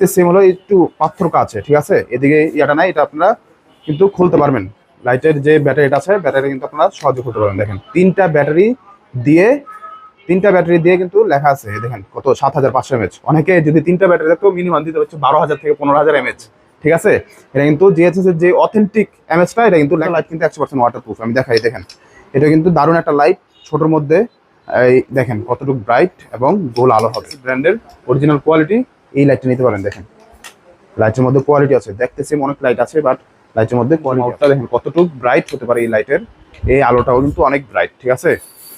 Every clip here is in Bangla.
দেখতে সেম হলো একটু পাথর কাছে ঠিক আছে? এদিকে ইয়াটা নাই, এটা আপনারা কিন্তু খুলতে পারবেন। লাইটের যে ব্যাটারিটা আছে ব্যাটারি কিন্তু আপনারা সহজে খুলতে পারবেন। দেখেন, তিনটা ব্যাটারি দিয়ে, তিনটা ব্যাটারি দিয়ে কিন্তু লেখা আছে দেখেন, কত? সাত হাজার পাঁচশো এমএচ অনেকে যদি তিনটা ব্যাটারি দেখতো মিনিমাম দিতে হচ্ছে বারো হাজার থেকে পনেরো হাজার এমএচ ঠিক আছে? এটা কিন্তু জিএসএস এর যে অথেন্টিক এমএচটা এটা কিন্তু লাইট কিন্তু একশো পার্সেন্ট ওয়াটার প্রুফ আমি দেখাই, দেখেন। এটা কিন্তু দারুণ একটা লাইট ছোটোর মধ্যে, এই দেখেন, কতটুকু ব্রাইট এবং গোল আলো হবে। ব্র্যান্ডের অরিজিনাল কোয়ালিটি এই লাইটটা নিতে পারেন দেখেন। লাইটের মধ্যে কোয়ালিটি আছে। দেখতে সেম অনেক লাইট আছে বাট লাইটের মধ্যে কোয়ালিটিটা দেখেন কতটুকু ব্রাইট হতে পারে এই লাইটের এই আলোটাও কিন্তু অনেক ব্রাইট ঠিক আছে?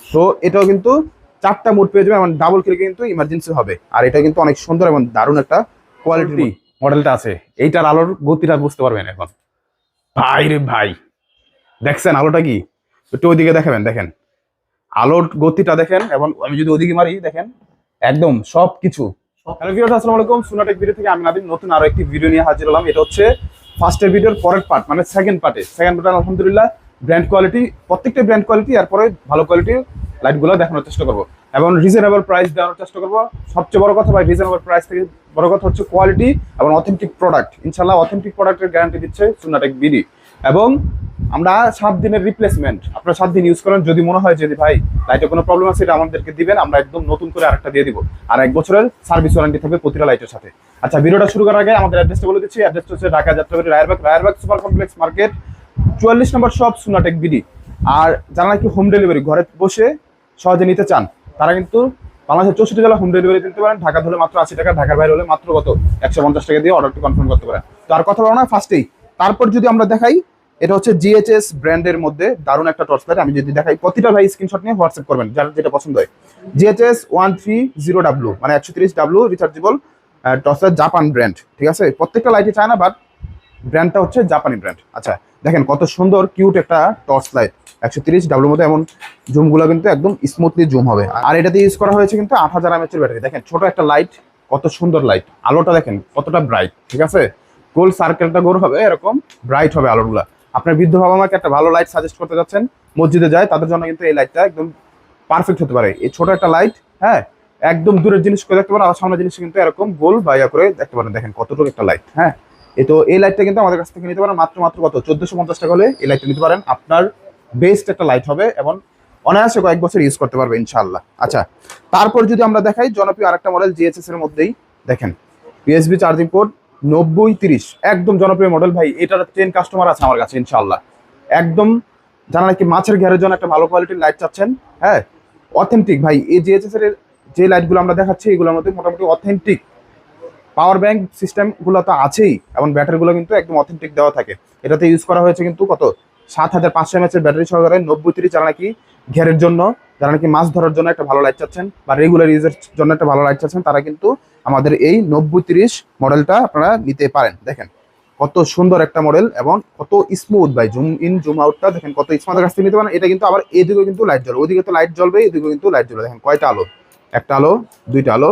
তো এটাও কিন্তু চারটা মোড পেয়ে যাবে এবং ডাবল ক্লিক কিন্তু ইমার্জেন্সি হবে। আর এটা কিন্তু অনেক সুন্দর এবং দারুণ একটা কোয়ালিটি মডেলটা আছে। এইটার আলোর গতিটা বুঝতে পারবেন এখন। ভাই রে ভাই দেখছেন আলোটা কি? একটু ওইদিকে দেখাবেন দেখেন। আলোর গতিটা দেখেন এবং আমি যদি ওদিকে মারি দেখেন একদম সব কিছু হ্যালো ভিউয়ার্স, আসসালামু আলাইকুম। সুনাটেক ভিডিও থেকে আমি নাদিম, নতুন আরও একটি ভিডিও নিয়ে হাজির হলাম। এটা হচ্ছে ফার্স্টের ভিডিওর পরের পার্ট মানে সেকেন্ড পার্টে সেকেন্ড পার্ট আলহামদুলিল্লাহ ব্র্যান্ড কোয়ালিটি প্রত্যেকটা ব্র্যান্ড কোয়ালিটি এরপরে ভালো কোয়ালিটির লাইটগুলো দেখানোর চেষ্টা করব। এবং রিজনেবল প্রাইস দেওয়ার চেষ্টা করব। সবচেয়ে বড় কথা ভাই রিজনেবল প্রাইস থেকে বড় কথা হচ্ছে কোয়ালিটি এবং অথেন্টিক প্রোডাক্ট ইনশাল্লাহ অথেন্টিক প্রোডাক্টের গ্যারান্টি দিচ্ছে সুনাটেক বিডি। এবং আমরা সাত দিনের রিপ্লেসমেন্ট আপনারা সাত দিন ইউজ করেন, যদি মনে হয় যদি ভাই লাইটে কোনো প্রবলেম আছে, এটা আমাদেরকে দিবেন, আমরা একদম নতুন করে আরেকটা দিয়ে দিব। আর এক বছরের সার্ভিস ওয়ারেন্টি থাকবে প্রতিটা লাইটের সাথে। আচ্ছা ভিডিওটা শুরু করার আগে আমাদের অ্যাড্রেসটা বলে দিচ্ছি। অ্যাড্রেসটা হচ্ছে Dhaka Jatrabari, Rayerbagh. Rayerbagh super complex market, চুয়াল্লিশ নম্বর শপ সুনাটেক বিডি আর যারা নাকি হোম ডেলিভারি ঘরে বসে সহজে নিতে চান, তারা কিন্তু বাংলাদেশের চৌষট্টি জেলা হোম ডেলিভারি দিতে পারেন। ঢাকা হলে মাত্র আশি টাকা, ঢাকার বাইরে হলে মাত্র কত? একশো পঞ্চাশ টাকা দিয়ে অর্ডারটি কনফার্ম করতে পারেন। তো আর কথা বলো না ফার্স্টেই তারপর যদি আমরা দেখাই এটা হচ্ছে জিএচএস ব্র্যান্ডের মধ্যে দারুণ একটা টর্চ লাইট আমি যদি দেখাই প্রতিটা ভাই স্ক্রিনশট নিয়ে হোয়াটসঅ্যাপ করবেন, যার যেটা পছন্দ হয়। GHS one three zero W মানে একশো তিরিশ W rechargeable torch light Japan brand ঠিক আছে? প্রত্যেকটা লাইটই চায় না বাট ব্র্যান্ডটা হচ্ছে জাপানি ব্র্যান্ড আচ্ছা দেখেন কত সুন্দর কিউট একটা টর্চ লাইট একশো তিরিশ ডাব্লুর মধ্যে এমন জুমগুলো কিন্তু একদম স্মুথলি জুম হবে। আর এটাতে ইউজ করা হয়েছে কিন্তু আট হাজার এমএচের ব্যাটারি দেখেন, ছোট একটা লাইট কত সুন্দর লাইট আলোটা দেখেন কতটা ব্রাইট ঠিক আছে? গোল সার্কেলটা গোল হবে, এরকম ব্রাইট হবে আলোগুলা। আপনার বৃদ্ধ বাবা মাকে একটা ভালো লাইট সাজেস্ট করতে যাচ্ছেন, মসজিদে যায়, তাদের জন্য কিন্তু এই লাইটটা একদম পারফেক্ট হতে পারে। এই ছোট একটা লাইট হ্যাঁ একদম দূরের জিনিস করে দেখতে পারেন আর সামনের জিনিস কিন্তু এরকম গোল বা ইয়া করে দেখতে পারেন। দেখেন কতটুকু একটা লাইট হ্যাঁ। এই তো এই লাইটটা কিন্তু আমাদের কাছ থেকে নিতে পারেন, মাত্র মাত্র কত? চোদ্দশো পঞ্চাশ টাকা হলে এই লাইটটা নিতে পারেন। আপনার বেস্ট একটা লাইট হবে এবং অনায়াসে কয়েক বছর ইউজ করতে পারবে, ইনশাআল্লাহ। আচ্ছা তারপর যদি আমরা দেখাই, জনপ্রিয় আরেকটা মডেল জিএসএস এর মধ্যেই, দেখেন পিএসবি চার্জিং পোর্ট নব্বই তিরিশ। একদম জনপ্রিয় মডেল ভাই, এটার টেন কাস্টমার আছে আমার কাছে ইনশাল্লাহ একদম যারা নাকি মাছের ঘেরের জন্য একটা ভালো কোয়ালিটির লাইট চাচ্ছেন হ্যাঁ অথেন্টিক ভাই, এই জিএসএস এর যে লাইটগুলো আমরা দেখাচ্ছি, এগুলোর মধ্যে মোটামুটি অথেন্টিক পাওয়ার ব্যাংক সিস্টেমগুলো তো আছেই, এবং ব্যাটারিগুলো কিন্তু একদম অথেন্টিক দেওয়া থাকে। এটাতে ইউজ করা হয়েছে কিন্তু কত? সাত হাজার পাঁচশো এমএচের ব্যাটারি সহকারে নব্বই তিরিশ যারা নাকি ঘেরের জন্য, যারা নাকি মাছ ধরার জন্য একটা ভালো লাইট চাচ্ছেন বা রেগুলার ইউজের জন্য একটা ভালো লাইট চাচ্ছেন, তারা কিন্তু আমাদের এই নব্বই তিরিশ মডেলটা আপনারা নিতে পারেন। দেখেন কত সুন্দর একটা মডেল এবং কত স্মুথ ভাই জুম ইন জুম আউটটা দেখেন কত স্মার্ট কাছ থেকে নিতে পারেন, এটা কিন্তু আবার এদিকেও কিন্তু লাইট জ্বলবে, ওদিকে তো লাইট জ্বলবে, এদিকেও কিন্তু লাইট জ্বলবে। দেখেন কয়টা আলো? একটা আলো, দুইটা আলো,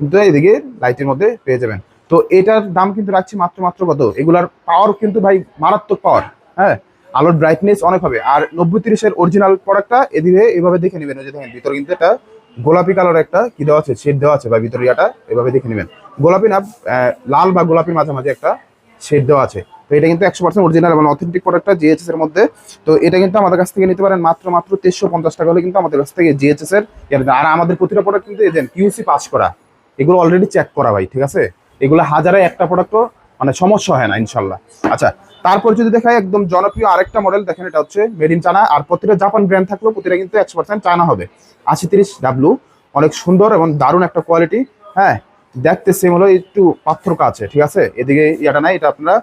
কিন্তু এদিকে লাইটের মধ্যে পেয়ে যাবেন। তো এটার দাম কিন্তু রাখছি মাত্র মাত্র কত? এগুলার পাওয়ার কিন্তু ভাই মারাত্মক পাওয়ার হ্যাঁ? আলোর ব্রাইটনেস অনেক হবে। আর নব্বই তিরিশের অরিজিনাল প্রোডাক্টটা এদিকে এভাবে দেখে নেবেন। যে দেখেন, ভিতরে কিন্তু একটা গোলাপি কালার একটা কি দেওয়া আছে শেড দেওয়া আছে বা ভিতরে ইয়াটা, এভাবে দেখে নেবেন। গোলাপি না লাল বা গোলাপির মাঝামাঝি একটা শেড দেওয়া আছে। তো এটা কিন্তু একশো পার্সেন্ট অরিজিনাল এবং অথেন্টিক প্রোডাক্টটা জিএচএস এর মধ্যে। তো এটা কিন্তু আমাদের কাছ থেকে নিতে পারেন মাত্র মাত্র তেইশশো পঞ্চাশ টাকা হলে কিন্তু আমাদের কাছ থেকে জিএচএস এর আর আমাদের প্রতিটা প্রোডাক্ট কিন্তু এজেন্ট কিউসি পাস করা। এগুলো অলরেডি চেক করা ভাই, ঠিক আছে? এগুলো হাজারে একটা প্রোডাক্টও মানে সমস্যা হয় না, ইনশাল্লাহ। আচ্ছা তারপর যদি দেখায় একদম জনপ্রিয় আরেকটা মডেল দেখেন এটা হচ্ছে মেড ইন চায়না আর প্রতিটা জাপান ব্র্যান্ড থাকলেও প্রতিটা কিন্তু একশো পার্সেন্ট চায়না হবে। আশি তিরিশ ডাব্লু অনেক সুন্দর এবং দারুণ একটা কোয়ালিটি হ্যাঁ? দেখতে সেম হলো, একটু পাথর কাছে ঠিক আছে? এদিকে ইয়াটা নাই, এটা আপনারা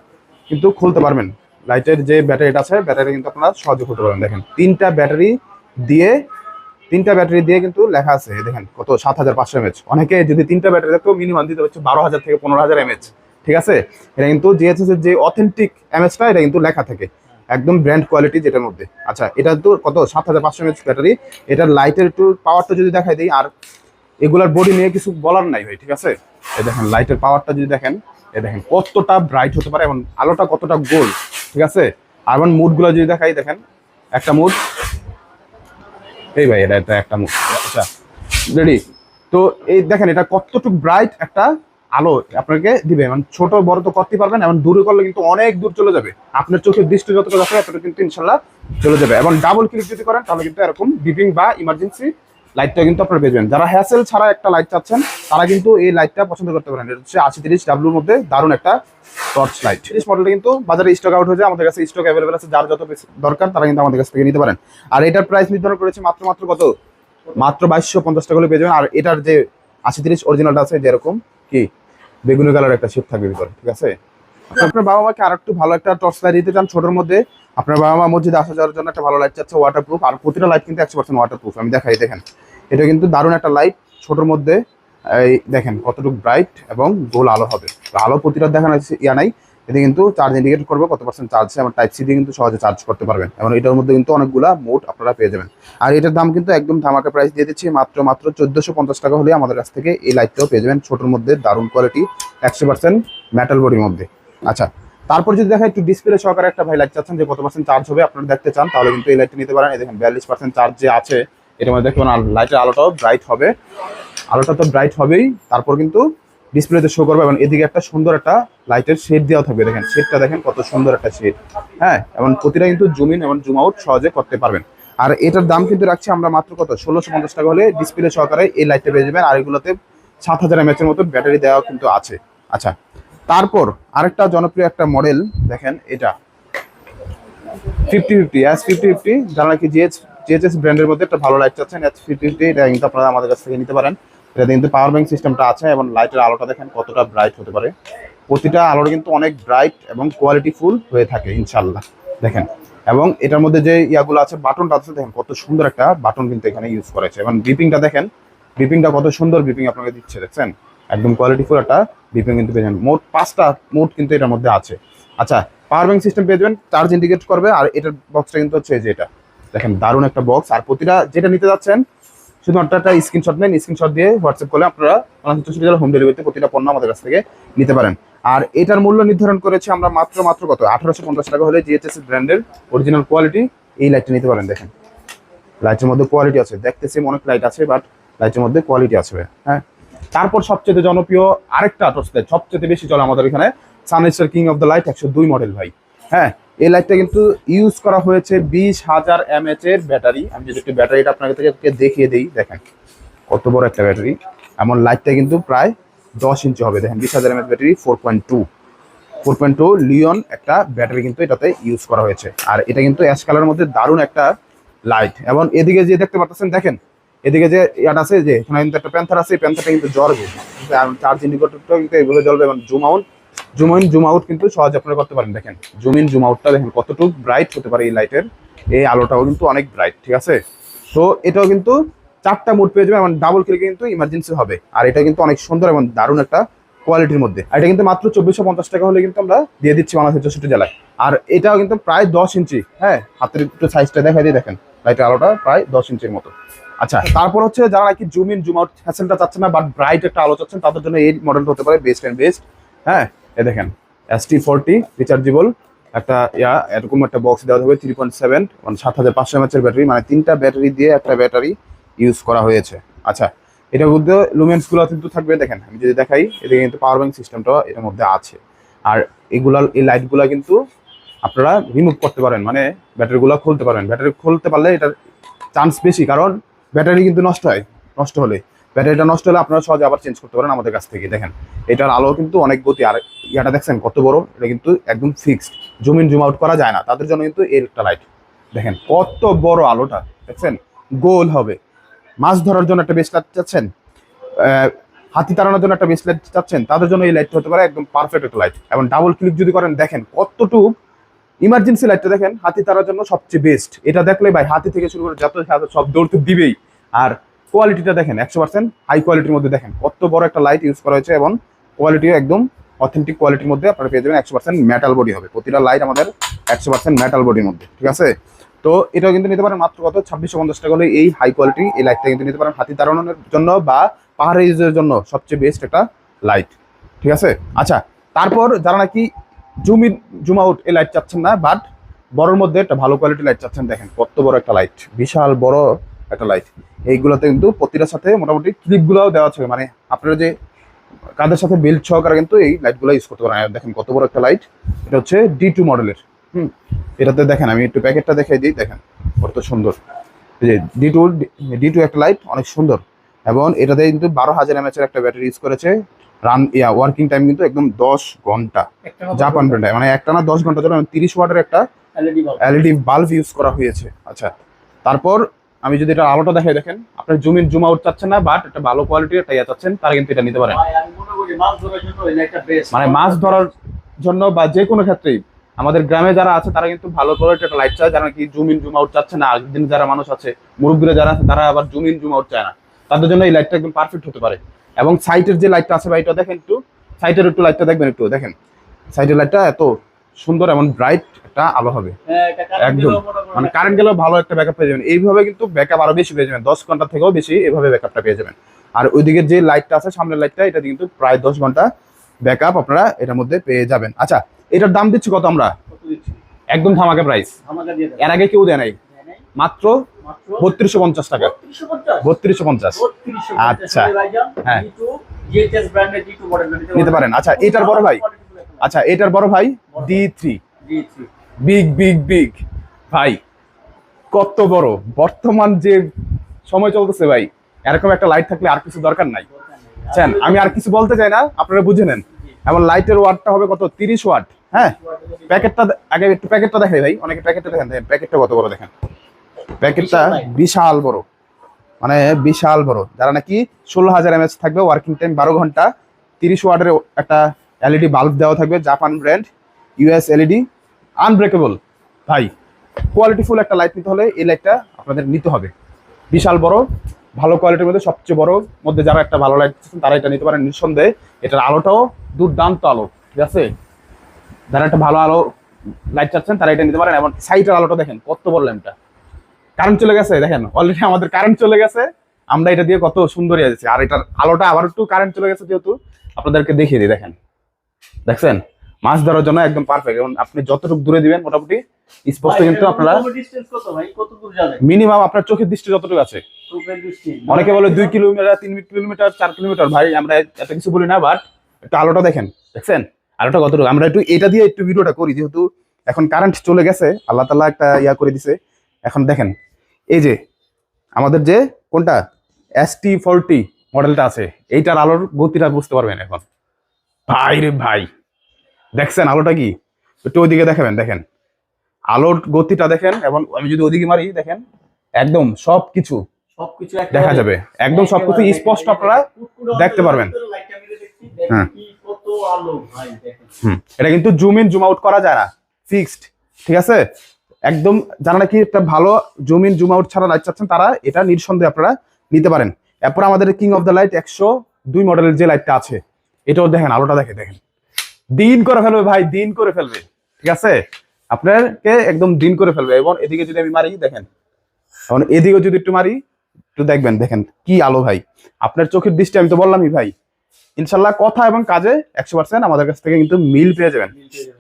কিন্তু খুলতে পারবেন। লাইটের যে ব্যাটারিটা আছে ব্যাটারি কিন্তু আপনারা সহজে খুলতে পারবেন। দেখেন, তিনটা ব্যাটারি দিয়ে, তিনটা ব্যাটারি দিয়ে কিন্তু লেখা আছে, দেখেন কত? সাত হাজার পাঁচশো এমএচ অনেকে যদি তিনটা ব্যাটারি দেখতো মিনিমাম দিতে হচ্ছে বারো হাজার থেকে পনেরো হাজার এমএচ ঠিক আছে? এটা কিন্তু জিএসএস এর যে অথেন্টিক এমএচটা এটা কিন্তু লেখা থাকে। একদম ব্র্যান্ড কোয়ালিটি যেটার মধ্যে। আচ্ছা এটা তো কত? সাত হাজার পাঁচশো এমএচ ব্যাটারি। এটার লাইটের একটু পাওয়ারটা যদি দেখাই দিই, আর এগুলার বডি নিয়ে কিছু বলার নাই ভাই, ঠিক আছে? এই দেখেন লাইটের পাওয়ারটা যদি দেখেন, এই দেখেন কতটা ব্রাইট হতে পারে এবং আলোটা কতটা গোল ঠিক আছে? আর এবং মুডগুলো যদি দেখাই, দেখেন, একটা মুড এই ভাই, এটা একটা মুড আচ্ছা রেডি তো এই দেখেন, এটা কতটুকু ব্রাইট একটা আলো আপনাকে দিবে। মানে ছোট, বড় তো করতে পারবেন এবং দূরে করলে কিন্তু অনেক দূর চলে যাবে। আপনার চোখের দৃষ্টি যতটা যাচ্ছে এতটা কিন্তু ইনশাল্লাহ চলে যাবে। এবং ডাবল ক্লিক যদি করেন, তাহলে কিন্তু এরকম বিপিং বা ইমার্জেন্সি লাইটটা কিন্তু আপনারা পেয়ে যাবেন। যারা হ্যাসেল ছাড়া একটা লাইট চাচ্ছেন, তারা কিন্তু এই লাইটটা পছন্দ করতে পারেন। এটা হচ্ছে আশি তিরিশ ডাব্লুর মধ্যে দারুণ একটা টর্চ লাইট তিরিশ মডেলটা কিন্তু বাজারে স্টক আউট হয়ে যায়। আমাদের কাছে স্টক অ্যাভেলেবেল আছে, যার যত দরকার, তারা কিন্তু আমাদের কাছ থেকে নিতে পারেন। আর এটার প্রাইস নির্ধারণ করেছে মাত্র মাত্র কত? মাত্র বাইশশো পঞ্চাশ টাকা হলে পেয়ে যাবেন। আর এটার যে আশি তিরিশ অরিজিনালটা আছে, যেরকম কি? বেগুনি কালার একটা শেপ থাকবে ভিতরে, ঠিক আছে? আপনার বাবা মাকে আর একটু ভালো একটা টর্চ লাইট দিতে চান ছোটোর মধ্যে, আপনার বাবা মা মসজিদে আসা যাওয়ার জন্য একটা ভালো লাইট চাচ্ছে ওয়াটারপ্রুফ আর প্রতিটা লাইট কিন্তু একশো পার্সেন্ট ওয়াটারপ্রুফ আমি দেখাই, দেখেন। এটা কিন্তু দারুণ একটা লাইট ছোটোর মধ্যে, এই দেখেন কতটুকু ব্রাইট এবং গোল আলো হবে। আলো প্রতিটা দেখানো ইয়া নাই এতে কিন্তু চার্জ ইন্ডিকেট করবে কত পার্সেন্ট চার্জ আমার টাইপ সি দিয়ে কিন্তু সহজে চার্জ করতে পারবেন। এবং এটার মধ্যে কিন্তু অনেকগুলা মোট আপনারা পেয়ে যাবেন। আর এটার দাম কিন্তু একদম ধামাকা প্রাইস দিয়ে দিচ্ছি, মাত্র মাত্র চোদ্দোশো পঞ্চাশ টাকা হলে আমাদের কাছ থেকে এই লাইটটাও পেয়ে যাবেন ছোটোর মধ্যে দারুণ কোয়ালিটি একশো পার্সেন্ট মেটাল বডির মধ্যে। আচ্ছা তারপর যদি দেখা একটু ডিসপ্লে সহকারে একটা ভাই লাইট চাচ্ছেন যে কত পার্সেন্ট চার্জ হবে আপনারা দেখতে চান, তাহলে কিন্তু এই লাইটটা নিতে পারেন। এই দেখেন, বিয়াল্লিশ পার্সেন্ট চার্জ যে আছে, এটার মধ্যে দেখতে পারেন লাইটের আলোটাও ব্রাইট হবে। আলোটা তো ব্রাইট হবেই, তারপর কিন্তু ডিসপ্লেতে শো করবে এবং এদিকে একটা সুন্দর একটা লাইটের শেড দেওয়া থাকবে। দেখেন শেডটা দেখেন, কত সুন্দর একটা শেড হ্যাঁ এবং প্রতিটা কিন্তু জুম ইন এবং জুম আউট সহজে করতে পারবেন। আর এটার দাম কিন্তু রাখছি আমরা মাত্র কত? ষোলোশো পঞ্চাশ টাকা হলে ডিসপ্লে সহকারে এই লাইটটা পেয়ে যাবেন। আর এগুলোতে সাত হাজার এমএচের মতো ব্যাটারি দেওয়া কিন্তু আছে। আচ্ছা তারপর আরেকটা জনপ্রিয় একটা মডেল দেখেন এটা। Fifty fifty S fifty fifty যারা নাকি জিএস জিএচএস ব্র্যান্ডের মধ্যে একটা ভালো লাইট চাচ্ছেন এস ফিফটি ফিফটি এটা কিন্তু আপনারা আমাদের কাছ থেকে নিতে পারেন। এটাতে কিন্তু পাওয়ার ব্যাংক সিস্টেমটা আছে এবং লাইটের আলোটা দেখেন কতটা ব্রাইট হতে পারে। প্রতিটা আলোর কিন্তু অনেক ব্রাইট এবং কোয়ালিটি ফুল হয়ে থাকে ইনশাল্লাহ দেখেন, এবং এটার মধ্যে যে ইয়াগুলো আছে বাটনটা আছে, দেখেন কত সুন্দর একটা বাটন কিন্তু এখানে ইউজ করেছে এবং বিপিংটা দেখেন বিপিংটা কত সুন্দর বিপিং আপনাকে দিচ্ছে, দেখছেন? একদম কোয়ালিটি ফুল একটা বিপিং কিন্তু পেয়ে যাবেন। মোট পাঁচটা, মোট কিন্তু এটার মধ্যে আছে। আচ্ছা পাওয়ার ব্যাংক সিস্টেম পেয়ে যাবেন চার্জ ইন্ডিকেট করবে, আর এটার বক্সটা কিন্তু হচ্ছে যে এটা। দেখেন, দারুণ একটা বক্স আর প্রতিটা যেটা নিতে যাচ্ছেন শুধুমাত্র একটা স্ক্রিনশট নেন স্ক্রিনশট দিয়ে হোয়াটসঅ্যাপ করলে আপনারা পঞ্চাশ টাকা হোম ডেলিভারিতে প্রতিটা পণ্য আমাদের কাছ থেকে নিতে পারেন। আর এটার মূল্য নির্ধারণ করেছি আমরা মাত্র মাত্র কত? আঠারোশো পঞ্চাশ টাকা হলে জিএচএস ব্র্যান্ডের অরিজিনাল কোয়ালিটি এই লাইটটা নিতে পারেন, দেখেন। লাইটের মধ্যে কোয়ালিটি আছে। দেখতে সেম অনেক লাইট আছে বাট লাইটের মধ্যে কোয়ালিটি আছে হ্যাঁ। তারপর সবচেয়ে জনপ্রিয় আরেকটা টর্চ লাইট সবচেয়ে বেশি চলে আমাদের এখানে Sunstar king of the light একশো দুই মডেল ভাই হ্যাঁ। এই লাইটটা কিন্তু ইউজ করা হয়েছে বিশ হাজার এমএচ এর ব্যাটারি আমি যদি একটু ব্যাটারিটা আপনাকে থেকে দেখিয়ে দিই, দেখেন কত বড় একটা ব্যাটারি এমন লাইটটা কিন্তু প্রায় দশ ইঞ্চি হবে। দেখেন, বিশ হাজার MH battery four point two four point two lion একটা ব্যাটারি কিন্তু এটাতে ইউজ করা হয়েছে। আর এটা কিন্তু অ্যাশ কালারের মধ্যে দারুণ একটা লাইট এবং এদিকে যে দেখতে পাচ্ছেন দেখেন, এদিকে যে ইয়াটা আছে, যে এখানে কিন্তু একটা প্যান্থার আছে প্যান্থারটা কিন্তু জ্বলবে চার্জ ইন্ডিকেটরটা কিন্তু এইভাবে জ্বলবে এবং zoom out zoom in zoom out কিন্তু সহজ আপনারা করতে পারেন। দেখেন জুম ইন জুম আউটটা দেখেন কতটুকু ব্রাইট হতে পারে এই লাইটের এই আলোটাও কিন্তু অনেক ব্রাইট ঠিক আছে? তো এটাও কিন্তু চারটা মোড পেয়ে যাবে এবং ডাবল ক্লিকে কিন্তু ইমার্জেন্সি হবে। আর এটা কিন্তু অনেক সুন্দর এবং দারুণ একটা কোয়ালিটির মধ্যে। আর এটা কিন্তু মাত্র চব্বিশশো পঞ্চাশ টাকা হলে কিন্তু আমরা দিয়ে দিচ্ছি বাংলাদেশের চৌষট্টি জেলায়। আর এটাও কিন্তু প্রায় দশ ইঞ্চি হ্যাঁ? হাতের একটু সাইজটা দেখা দিয়ে দেখেন। লাইটের আলোটা প্রায় দশ ইঞ্চির মতো। আচ্ছা তারপর হচ্ছে যারা নাকি জুম ইন জুম আউট ফ্যাশনটা চাচ্ছেন না বাট ব্রাইট একটা আলো চাচ্ছেন, তাদের জন্য এই মডেলটা হতে পারে বেস্ট অ্যান্ড বেস্ট হ্যাঁ? এ দেখেন এস টি ফোরটি রিচার্জেবল একটা, ইয়া, এরকম একটা বক্স দেওয়া হবে থ্রি পয়েন্ট সেভেন মানে সাত হাজার পাঁচশো এমএচের ব্যাটারি মানে তিনটা ব্যাটারি দিয়ে একটা ব্যাটারি ইউজ করা হয়েছে। আচ্ছা এটার মধ্যে লুমেন্সগুলো কিন্তু থাকবে, দেখেন, আমি যদি দেখাই, এদিকে কিন্তু পাওয়ার ব্যাংক সিস্টেমটা এটার মধ্যে আছে। আর এগুলা, এই লাইটগুলো কিন্তু আপনারা রিমুভ করতে পারেন মানে ব্যাটারিগুলো খুলতে পারেন। ব্যাটারি খুলতে পারলে এটার চান্স বেশি, কারণ ব্যাটারি কিন্তু নষ্ট হয়, নষ্ট হলে। ব্যাটারিটা নষ্ট হলে আপনারা সহজে আবার চেঞ্জ করতে পারেন আমাদের কাছ থেকে, দেখেন। এটার আলো কিন্তু অনেক গতি, আর ইয়াটা দেখছেন কত বড়? এটা কিন্তু একদম fixed zoom in zoom out করা যায় না। তাদের জন্য কিন্তু এর একটা লাইট দেখেন কত বড় আলোটা, দেখছেন? গোল হবে। মাছ ধরার জন্য একটা বেশ লাইট চাচ্ছেন হাতি তাড়ানোর জন্য একটা বেশ লাইট চাচ্ছেন, তাদের জন্য এই লাইটটা হতে পারে একদম পারফেক্ট একটা লাইট এবং ডাবল ক্লিক যদি করেন, দেখেন কতটুকু ইমার্জেন্সি লাইটটা দেখেন, হাতি তাড়ার জন্য সবচেয়ে বেস্ট এটা দেখলে ভাই, হাতি থেকে শুরু করে যত সব দৌড় তো দিবেই। আর কোয়ালিটিটা দেখেন, একশো পার্সেন্ট হাই কোয়ালিটির মধ্যে দেখেন। কত বড় একটা লাইট ইউজ করা হয়েছে এবং কোয়ালিটিও একদম অথেন্টিক কোয়ালিটির মধ্যে আপনারা পেয়ে যাবেন একশো পার্সেন্ট মেটাল বডি হবে। প্রতিটা লাইট আমাদের একশো পার্সেন্ট মেটাল বডির মধ্যে, ঠিক আছে? তো এটাও কিন্তু নিতে পারেন মাত্র কত? ছাব্বিশশো পঞ্চাশ টাকা হলে এই হাই কোয়ালিটি এই লাইটটা কিন্তু নিতে পারেন হাতি তাড়ানোর জন্য বা পাহাড়ে ইউজের জন্য সবচেয়ে বেস্ট একটা লাইট ঠিক আছে? আচ্ছা তারপর যারা নাকি জুম ইন জুম আউট এই লাইট চাচ্ছেন না বাট বড়োর মধ্যে একটা ভালো কোয়ালিটি লাইট চাচ্ছেন, দেখেন কত বড় একটা লাইট বিশাল বড় একটা লাইট এইগুলোতে কিন্তু প্রতিটার সাথে মোটামুটি ক্লিপগুলোও দেওয়া আছে। মানে আপনারা যে কাদের সাথে বেল্ট সহকারে কিন্তু এই লাইটগুলো ইউজ করতে পারেন। দেখেন কত বড় একটা লাইট এটা হচ্ছে ডি টু মডেলের হুম এটাতে দেখেন আমি একটু প্যাকেটটা দেখাই দিই। দেখেন কত সুন্দর। এই যে ডি টু ডি টু একটা লাইট অনেক সুন্দর। এবং এটাতে কিন্তু বারো হাজার এমএচের একটা ব্যাটারি ইউজ করেছে। রান ইয়া ওয়ার্কিং টাইম কিন্তু একদম দশ ঘণ্টা। জাপান ব্র্যান্ডে মানে একটা না দশ ঘণ্টা জন্য তিরিশ ওয়াটের একটা এলইডি বাল্ব ইউজ করা হয়েছে। আচ্ছা তারপর আমি যদি এটা আলোটা দেখাই দেখেন আপনার জুম ইন জুম আউট চাচ্ছেন না বাট একটা ভালো কোয়ালিটির একটা ইয়া চাচ্ছেন তারা কিন্তু এটা নিতে পারেন ভাই মনে মাছ ধরার জন্য বা যে কোনো ক্ষেত্রেই আমাদের গ্রামে যারা আছে তারা কিন্তু ভালো কোয়ালিটির একটা লাইট চায় যারা কি জুম ইন জুম আউট চাচ্ছে না আগের দিন যারা মানুষ আছে মুরব্বীরা যারা আছে তারা আবার জুম ইন জুম আউট চায় না। তাদের জন্য এই লাইটটা একদম পারফেক্ট হতে পারে। এবং সাইটের যে লাইটটা আছে বা এটা দেখেন একটু সাইটের একটু লাইটটা দেখবেন একটু দেখেন। সাইটের লাইটটা এত সুন্দর এমন ব্রাইট একটা আলো হবে। হ্যাঁ, একদম। মনে করেন মানে কারেন্ট গেলেও ভালো একটা ব্যাকআপ পেয়ে যাবেন। এইভাবে কিন্তু ব্যাকআপ আরও বেশি পেয়ে যাবেন। দশ ঘণ্টা থেকেও বেশি এভাবে ব্যাকআপটা পেয়ে যাবেন। আর ওইদিকের যে লাইটটা আছে সামনের লাইটটা এটা কিন্তু প্রায় দশ ঘণ্টা ব্যাকআপ আপনারা এটার মধ্যে পেয়ে যাবেন। আচ্ছা এটার দাম দিচ্ছি কত আমরা? একদম ধামাকা প্রাইস এর আগে কেউ দেয় নাই? মাত্র বত্রিশশো পঞ্চাশ টাকা। বত্রিশশো পঞ্চাশ? আচ্ছা। হ্যাঁ। D2, GHS ব্র্যান্ডের D2 মডেল নিতে পারেন। আচ্ছা এটার বড় ভাই? আচ্ছা এটার বড় ভাই D three D3 big big big ভাই কত বড়? বর্তমান যে সময় চলতেছে ভাই এরকম একটা লাইট থাকলে আর কিছু দরকার নাই। বুঝছেন আমি আর কিছু বলতে চাই না আপনারা বুঝে নেন। এমন লাইটের ওয়াটটা হবে কত? তিরিশ ওয়াট হ্যাঁ? প্যাকেটটা আগে একটু প্যাকেটটা দেখাই ভাই অনেকে প্যাকেটটা দেখেন দেখেন প্যাকেটটা কত বড় দেখেন। প্যাকেটটা বিশাল বড়। মানে বিশাল বড়। যারা নাকি ষোলো হাজার এমএচ থাকবে ওয়ার্কিং টাইম বারো ঘণ্টা তিরিশ ওয়াটের একটা এলইডি বাল্ব দেওয়া থাকবে Japan brand US LED unbreakable ভাই কোয়ালিটিফুল একটা লাইট নিতে হলে এই লাইটটা আপনাদের নিতে হবে। বিশাল বড়, ভালো কোয়ালিটির মধ্যে, সবচেয়ে বড় মধ্যে যারা একটা ভালো লাইট তারা এটা নিতে পারেন নিঃসন্দেহে। এটার আলোটাও দুর্দান্ত আলো, ঠিক আছে? যারা একটা ভালো আলো লাইট চাচ্ছেন, তারা এটা নিতে পারেন। এবং সাইটের আলোটা দেখেন, কত বড় ল্যাম্পটা কারেন্ট চলে গেছে, দেখেন? অলরেডি আমাদের কারেন্ট চলে গেছে। আমরা এটা দিয়ে কত সুন্দর হয়ে যাচ্ছে আর এটার আলোটা আবার একটু কারেন্ট চলে গেছে যেহেতু, আপনাদেরকে দেখিয়ে দিই, দেখেন। দেখছেন? মাছ ধরার জন্য একদম পারফেক্ট এবং আপনি যতটুকু দূরে দিবেন মোটামুটি স্পষ্ট কিন্তু আপনারা মিনিমাম আপনার চোখের দৃষ্টি যতটুকু আছে। অনেকে বলে দুই কিলোমিটার তিন কিলোমিটার চার কিলোমিটার। ভাই আমরা এত কিছু বলি না বাট একটু আলোটা দেখেন দেখছেন? আলোটা কতটুকু? আমরা একটু এটা দিয়ে একটু ভিডিওটা করি যেহেতু এখন কারেন্ট চলে গেছে আল্লাহ তালা একটা ইয়া করে দিছে। এখন দেখেন এই যে আমাদের যে কোনটা? এস টি ফোরটি মডেলটা আছে। এইটার আলোর গতিটা বুঝতে পারবেন এখন। ভাই রে ভাই। দেখছেন আলোটা কি? একটু ওইদিকে দেখাবেন দেখেন। আলোর গতিটা দেখেন এবং আমি যদি ওদিকে মারি দেখেন একদম সব কিছু দেখা যাবে। একদম সবকিছু স্পষ্ট আপনারা দেখতে পারবেন। হ্যাঁ। এটা কিন্তু জুম ইন জুম আউট করা যায় না। ফিক্সড ঠিক আছে? একদম যারা নাকি একটা ভালো জুম ইন জুম আউট ছাড়া লাইট চাচ্ছেন তারা এটা নিঃসন্দেহে আপনারা নিতে পারেন। এরপর আমাদের কিং অফ দ্য লাইট একশো দুই মডেলের যে লাইটটা আছে এটাও দেখেন, আলোটা দেখে দেখেন। দিন করে ফেলবে ভাই, দিন করে ফেলবে, ঠিক আছে? আপনাকে একদম দিন করে ফেলবে। এবং এদিকে যদি আমি মারি, দেখেন, এখন এদিকে যদি একটু মারি, একটু দেখবেন, দেখেন কি আলো ভাই। আপনার চোখের দৃষ্টি, আমি তো বললামই ভাই, ইনশাল্লাহ কথা এবং কাজে একশো পার্সেন্ট আমাদের কাছ থেকে কিন্তু মিল পেয়ে যাবেন,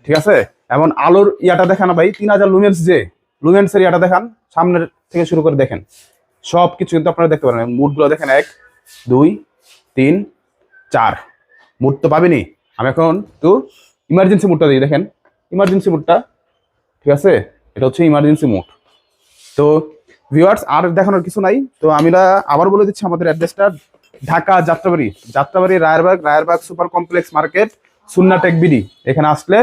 ঠিক আছে? এমন আলোর ইয়াটা দেখানো ভাই, তিন হাজার লুমেন্স যে লুমেন্সের ইয়াটা দেখান, সামনের থেকে শুরু করে দেখেন। সব কিছু কিন্তু আপনারা দেখতে পারেন। মুডগুলো দেখেন, এক, দুই, তিন, চার। মুড তো পাবেনি। আমি এখন একটু ইমার্জেন্সি মুডটা দিই দেখেন। ইমার্জেন্সি মুডটা ঠিক আছে? এটা হচ্ছে ইমার্জেন্সি মুড তো ভিউয়ার্স আর দেখানোর কিছু নাই। তো আমরা আবার বলে দিচ্ছি আমাদের অ্যাড্রেসটা Dhaka Jatrabari. Jatrabari, Rayerbagh Rayerbagh super complex market, Sunna tech BD. এখানে আসলে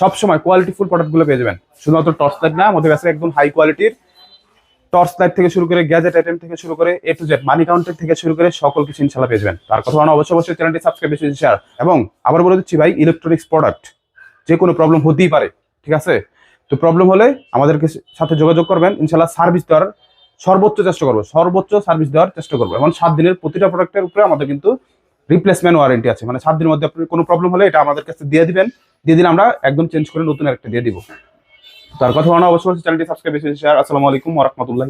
সবসময় কোয়ালিটিফুল প্রোডাক্টগুলো পেয়ে যাবেন। শুধুমাত্র টর্চ লাইট না, আমাদের কাছে একদম হাই কোয়ালিটির টর্চ লাইট থেকে শুরু করে গ্যাজেট আইটেম থেকে শুরু করে A to Z money counter থেকে শুরু করে সকল কিছু ইনশাল্লাহ পেয়ে যাবেন। তার কথা অবশ্যই অবশ্যই চ্যানেলটি সাবস্ক্রাইব বেশি শেয়ার এবং আবার বলে দিচ্ছি ভাই ইলেকট্রনিক্স প্রোডাক্ট যে কোনো প্রবলেম হতেই পারে, ঠিক আছে? তো প্রবলেম হলে আমাদেরকে সাথে যোগাযোগ করবেন। ইনশাল্লাহ সার্ভিস দেওয়ার সর্বোচ্চ চেষ্টা করব, সর্বোচ্চ সার্ভিস দেওয়ার চেষ্টা করব। এবং সাত দিনের প্রতিটা প্রোডাক্টের উপরে আমাদের কিন্তু রিপ্লেসমেন্ট ওয়ারেন্টি আছে। মানে সাত দিনের মধ্যে আপনার কোনো প্রবলেম হলে এটা আমাদের কাছে দিয়ে দিবেন। দিয়ে দিলে আমরা একদম চেঞ্জ করে নতুন একটা দিয়ে দিব। তার কথা বলা অবশ্যই চ্যানেলটি সাবস্ক্রাইব বেশি শেয়ার আসসালামু আলাইকুম ওরহমতুল্লাহ